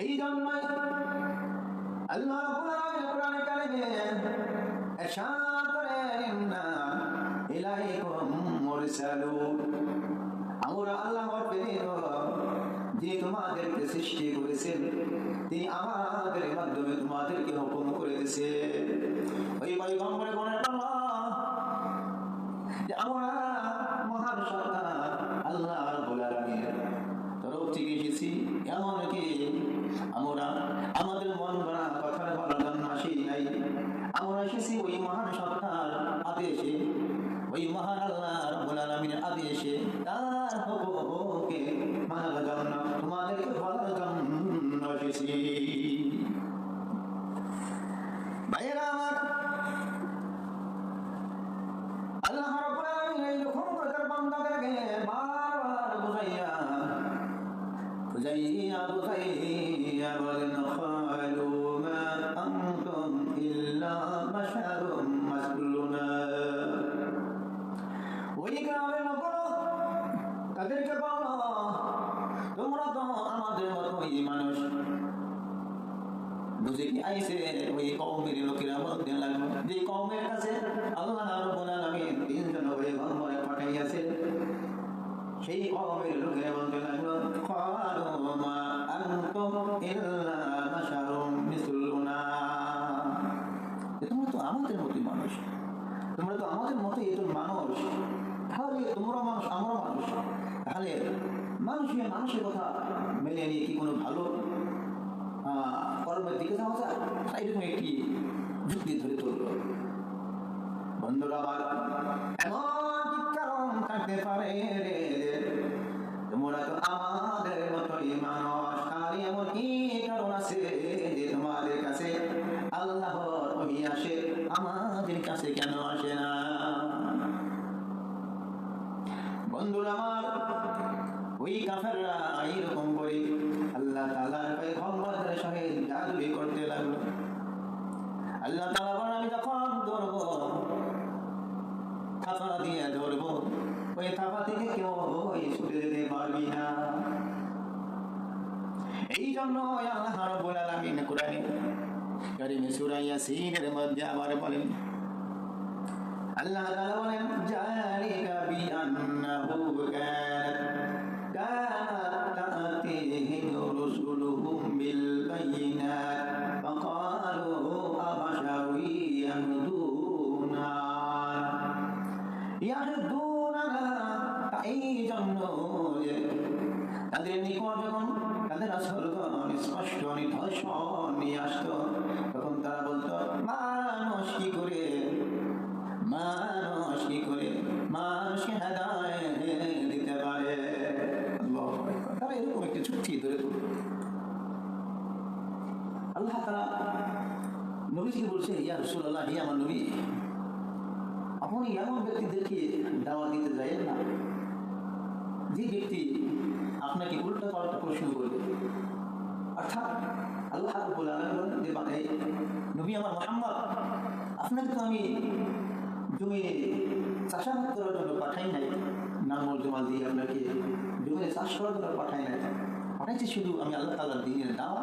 এই জন্যই আল্লাহ রাব্বুল আলামিন কোরআনে কারিমে ইরশাদ করেন ইন্না ইলাইকুম মুরসালুন করে দিয়েছে ওই পয়গম্বরে আমরা মহান সত্তা আল্লাহ রাব্বুল আলামিনের তরফ থেকে এসেছি এমনকি আমরা আমাদের মন গড়া কথা বলার জন্য আসি নাই আমরা এসেছি ওই মহান সত্তার আদেশে ওই মহান মতোই মানুষ বুঝে কি আইসে ওই কওমের লোকেরা বলতে লাগল, যে কওমের কাছে আল্লাহ রাব্বুল আলামিন তিনজন পয়গম্বর পাঠাইয়াছে, সেই কওমের লোকেরা বলতে লাগল ক্বালু মা আনতুম ইল্লা বাশারুম মিসলুনা এ তোমরা তো আমাদের মতোই মানুষ তোমরা তো আমাদের মতোই তো মানুষ তাহলে তোমরা মানুষ আমরা মানুষ তাহলে মানুষের মানুষের কথা মেনে নিয়ে কি কোনো ভালো কর্মের দিকে এরকম একটি যুক্তি ধরে বন্ধুরা থাকতে পারে তোমরা তো আমাদের আর এমন কি কারণ আছে যে তোমাদের কাছে ওহি আসে, আমাদের কাছে কেন আসে না? বন্ধুরা, আমার ওই কাফেররা এইরকম করে আল্লাহ তাআলার পয়গম্বরদের সঙ্গে জাদুই করতে লাগল আল্লাহ তাআলা বলেন আমি যখন ধরবো থাপা দিয়ে ধরবো, ওই থাপা থেকে কেউ ওই ছুটে যেতে পারবি না। এই জন্য আল্লাহ রাব্বুল আলামিন কোরআনে কারিমে সূরা ইয়াসিনের মধ্যে আবার বলেন, আল্লাহ তাআলা বলেন, জালিকা বিআন্নাহু কানাত এই জন্য তাদের নিকট যখন তাদের স্পষ্ট নিদর্শন নিয়ে আসতো তখন তারা বলতো মানুষ কি করে মানুষ কি করে মানুষকে হেদায় দিতে পারে আল্লাহু। তারা এরকম একটি চুক্তি ধরে আল্লাহ তারা নবীজিকে বলছে, ইয়া রসুল্লাহ ইয়া আমার নবী, আপনি এমন ব্যক্তিদেরকে দাওয়া দিতে যাইয়েন না যে ব্যক্তি আপনাকে উল্টা পাল্টা প্রশ্ন করবে, অর্থাৎ আল্লাহ রাব্বুল যে নবী আমার মোহাম্মদ, আপনাকে তো আমি জমিনে চাষাবাদ করার জন্য পাঠাই নাই নামল জমাল দিয়ে আপনাকে জমিনে চাষ করার জন্য পাঠাই নাই। পাঠাইছি শুধু আমি আল্লাহ তাআলার দিনের দাওয়া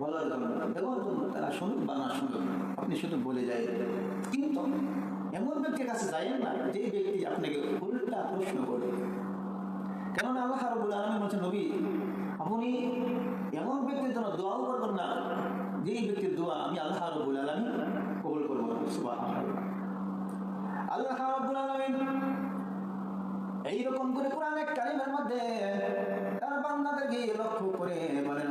বলার জন্য, দেওয়ার জন্য তারা শুনুক বা না শুনুক, আপনি শুধু বলে যায় কিন্তু এমন ব্যক্তির কাছে যাইয়েন না, যে ব্যক্তি আপনাকে উল্টা প্রশ্ন করবে। কেননা আল্লাহ রাব্বুল আলামিন বলছেন, নবী, আপনি এমন ব্যক্তির জন্য দোয়াও করবেন না, যেই ব্যক্তির দোয়া আমি আল্লাহ রাব্বুল আলামিন কবুল করব, সুবহানাল্লাহ। আল্লাহ রাব্বুল আলামিন এইরকম করে কোরআনে কারিমের মধ্যে তার বান্দাদেরকে লক্ষ্য করে বলেন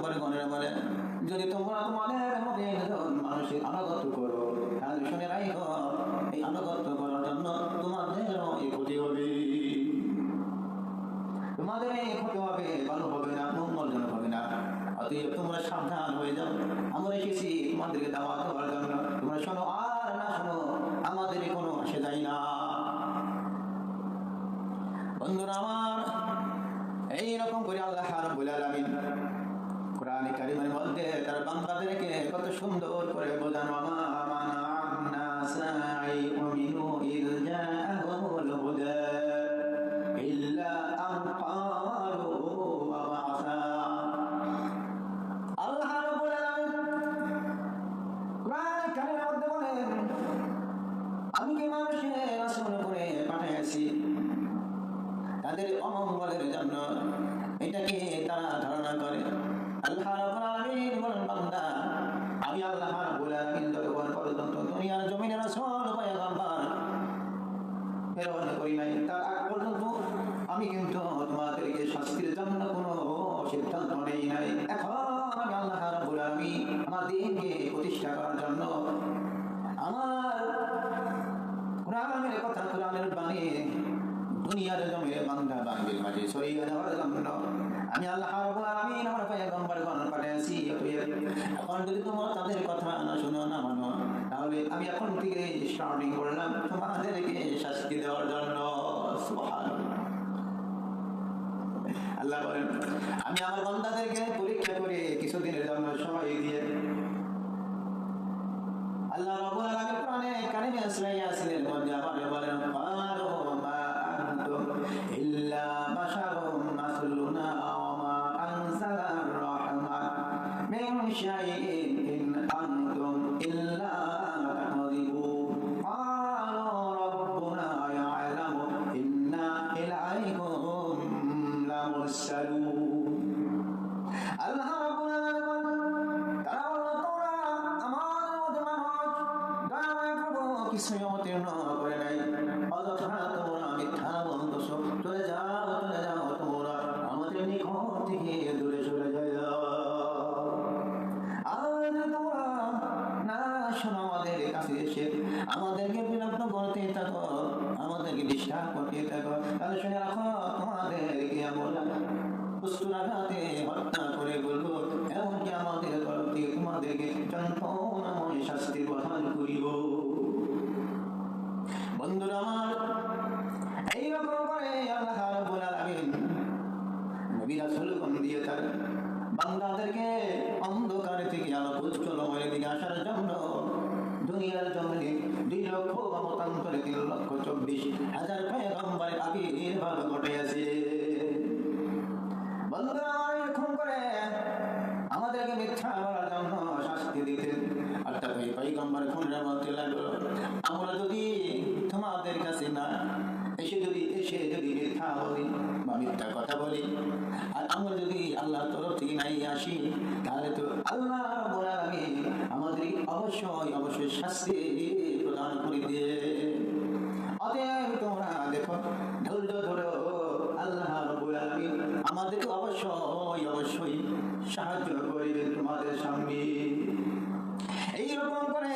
ওই পয়গম্বর গণেরা বলেন যদি তোমরা তোমাদের মানুষের আনুগত্য করো এই করার জন্য তোমাদেরও এই ক্ষতি হবে। তোমাদের এই ক্ষতি হবে, ভালো হবে না, মঙ্গলজনক হবে না। তোমরা সাবধান হয়ে যাও। আমরা এসেছি তোমাদেরকে দাওয়া দেওয়ার জন্য। তোমরা শোনো, আর না শোনো, আমাদের কোনো আসে যায় না। বন্ধুরা আমার এইরকম করে আল্লাহ আলামিন কোরআনে কারিমের মধ্যে তার বান্দাদেরকে কত সুন্দর করে বোঝানো, মা মানা সাইউমিনু ইল জাআহুল হুদা ইল্লা প্রেরণ করি নাই। তার আগ পর্যন্ত আমি কিন্তু তোমাদেরকে শাস্তির জন্য কোনো সিদ্ধান্ত নেই নাই। এখন আল্লাহ রাব্বুল আলামিন আমার দিনকে প্রতিষ্ঠা করার জন্য আমার কোরআনের কথা, কোরআনের বাণী দুনিয়ার জমিনে বান্দা বান্দির মাঝে ছড়িয়ে দেওয়ার জন্য আমি আল্লাহ রাব্বুল আলামিন আমার পয়গম্বর গণ পাঠিয়েছি। এখন যদি তোমরা তাদের কথা না শুনো, না মানো তাহলে আমি এখন থেকে স্টার্টিং করলাম তোমাদেরকে শাস্তি দেওয়ার জন্য। আল্লাহ বলেন, আমি আমার বান্দাদেরকে পরীক্ষা করে কিছুদিনের জন্য সবাই দিয়ে আল্লাহ রাব্বুল আলামিন প্রাণে কানে সূরা আসলেন মধ্যে আবার ইলাইকুম লামুরসালুন বান্দাদেরকে অন্ধকার থেকে আলো উজ্জ্বলময়ের দিকে আসার জন্য দুনিয়ার জমিনে দুই লক্ষ বা তিন লক্ষ চব্বিশ হাজার ঘটেছে বন্ধুরা আমার এরকম করে আমাদেরকে মিথ্যা বলার জন্য শাস্তি দিতেন অর্থাৎ ওই পৈগম্বর খুনরা বলতে লাগল আমরা যদি তোমাদের কাছে না এসে যদি এসে যদি মিথ্যা বলি বা মিথ্যা কথা বলি। আর আমরা যদি আল্লাহর তরফ থেকে নাই আসি, তাহলে তো আল্লাহ আমাদের অবশ্যই অবশ্যই শাস্তি প্রদান করে দিয়ে আল্লাহ তোমাদের এইরকম করো।